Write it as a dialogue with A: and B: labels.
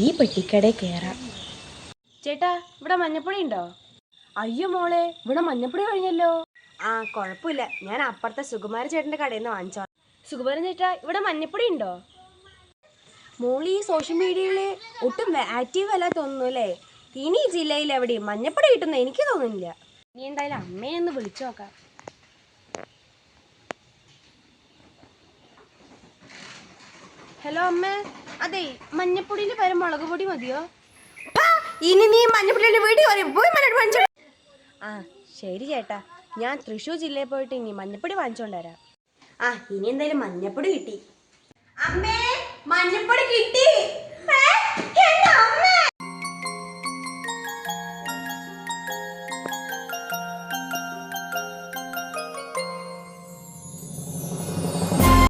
A: ഈ പെട്ടിക്കടയിൽ കയറാം ചേട്ടാ ഇവിടെ മഞ്ഞപ്പൊടി ഉണ്ടോ? അയ്യോ മോളെ ഇവിടെ മഞ്ഞപ്പൊടി കഴിഞ്ഞല്ലോ. ആ കുഴപ്പമില്ല ഞാൻ അപ്പുറത്തെ സുകുമാര ചേട്ടന്റെ കടയിൽ നിന്ന് വാങ്ങിച്ചോ സുകുമാരൻ ചേട്ടാ ഇവിടെ മഞ്ഞപ്പൊടി ഉണ്ടോ? മോളി സോഷ്യൽ മീഡിയയിൽ ഒട്ടും ആക്റ്റീവ് അല്ല തോന്നുന്നു അല്ലേ ഇനി ജില്ലയിൽ എവിടെയും മഞ്ഞപ്പൊടി കിട്ടുന്ന എനിക്ക് തോന്നുന്നില്ല. നീ എന്തായാലും അമ്മയെ ഒന്ന് വിളിച്ചു നോക്കാം. ഹലോ അമ്മേ. അതെ മഞ്ഞപ്പൊടിയിൽ പകരം മുളക് പൊടി മതിയോ?
B: ഇനി നീ മഞ്ഞപ്പൊടിയുടെ വരും പോയി വാങ്ങിച്ചോ.
A: ആ ശരി ചേട്ടാ. ഞാൻ തൃശ്ശൂർ ജില്ലയിൽ പോയിട്ട് ഇനി മഞ്ഞപ്പൊടി വാങ്ങിച്ചോണ്ട് വരാം.
B: ആ ഇനി എന്തായാലും മഞ്ഞപ്പൊടി കിട്ടി. അമ്മേ മഞ്ഞപ്പൊടി